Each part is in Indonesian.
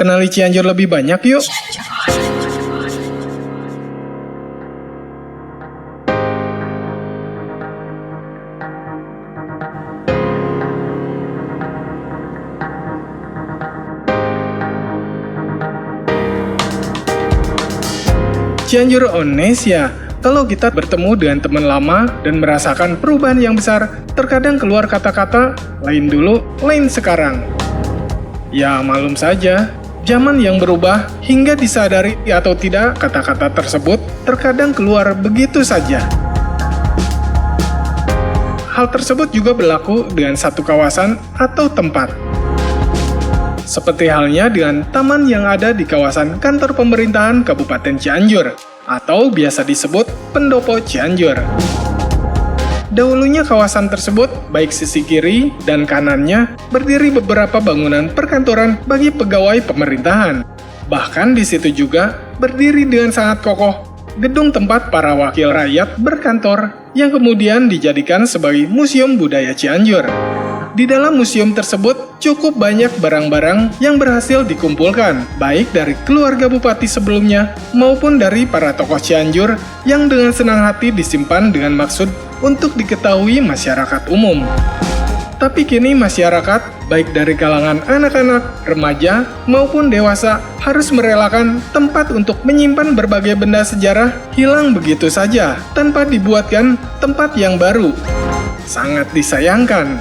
Kenali Cianjur lebih banyak yuk. Cianjur Onesia. Kalau kita bertemu dengan teman lama dan merasakan perubahan yang besar, terkadang keluar kata-kata lain dulu, lain sekarang. Ya, malum saja, zaman yang berubah hingga disadari atau tidak kata-kata tersebut terkadang keluar begitu saja. Hal tersebut juga berlaku dengan satu kawasan atau tempat. Seperti halnya dengan taman yang ada di kawasan kantor pemerintahan Kabupaten Cianjur atau biasa disebut Pendopo Cianjur. Dahulunya kawasan tersebut, baik sisi kiri dan kanannya, berdiri beberapa bangunan perkantoran bagi pegawai pemerintahan. Bahkan di situ juga berdiri dengan sangat kokoh gedung tempat para wakil rakyat berkantor yang kemudian dijadikan sebagai Museum Budaya Cianjur. Di dalam museum tersebut cukup banyak barang-barang yang berhasil dikumpulkan, baik dari keluarga bupati sebelumnya maupun dari para tokoh Cianjur yang dengan senang hati disimpan dengan maksud untuk diketahui masyarakat umum. Tapi kini masyarakat, baik dari kalangan anak-anak, remaja, maupun dewasa, harus merelakan tempat untuk menyimpan berbagai benda sejarah hilang begitu saja, tanpa dibuatkan tempat yang baru. Sangat disayangkan.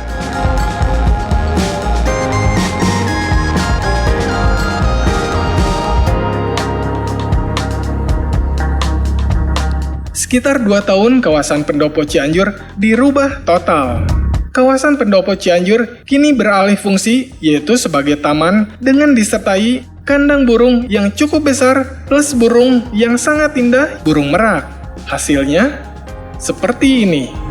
Sekitar dua tahun kawasan pendopo Cianjur dirubah total. Kawasan pendopo Cianjur kini beralih fungsi yaitu sebagai taman dengan disertai kandang burung yang cukup besar plus burung yang sangat indah burung merak. Hasilnya seperti ini.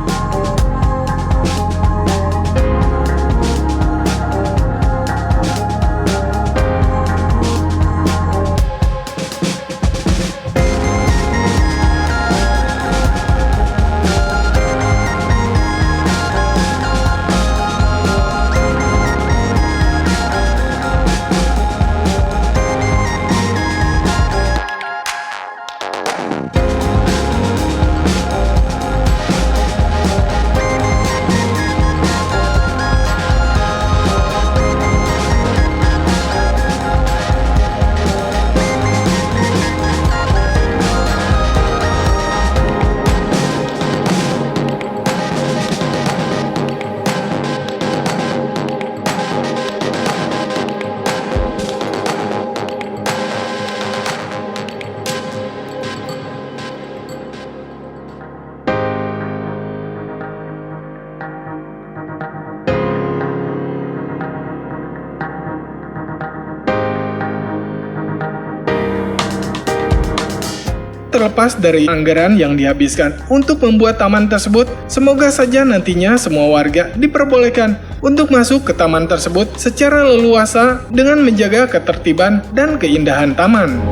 Terlepas dari anggaran yang dihabiskan untuk membuat taman tersebut, semoga saja nantinya semua warga diperbolehkan untuk masuk ke taman tersebut secara leluasa dengan menjaga ketertiban dan keindahan taman.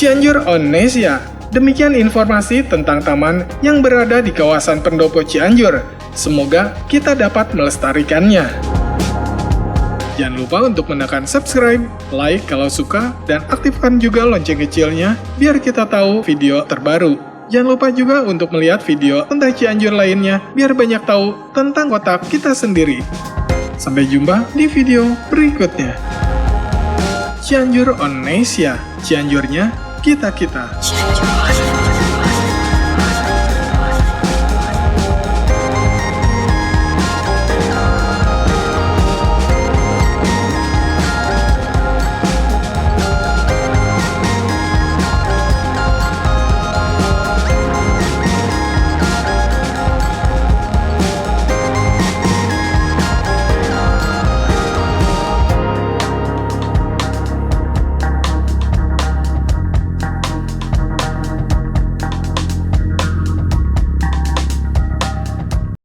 Cianjur Onesia. Demikian informasi tentang taman yang berada di kawasan Pendopo Cianjur. Semoga kita dapat melestarikannya. Jangan lupa untuk menekan subscribe, like kalau suka, dan aktifkan juga lonceng kecilnya biar kita tahu video terbaru. Jangan lupa juga untuk melihat video tentang Cianjur lainnya biar banyak tahu tentang kota kita sendiri. Sampai jumpa di video berikutnya. Cianjur Onesia, Cianjurnya kita-kita.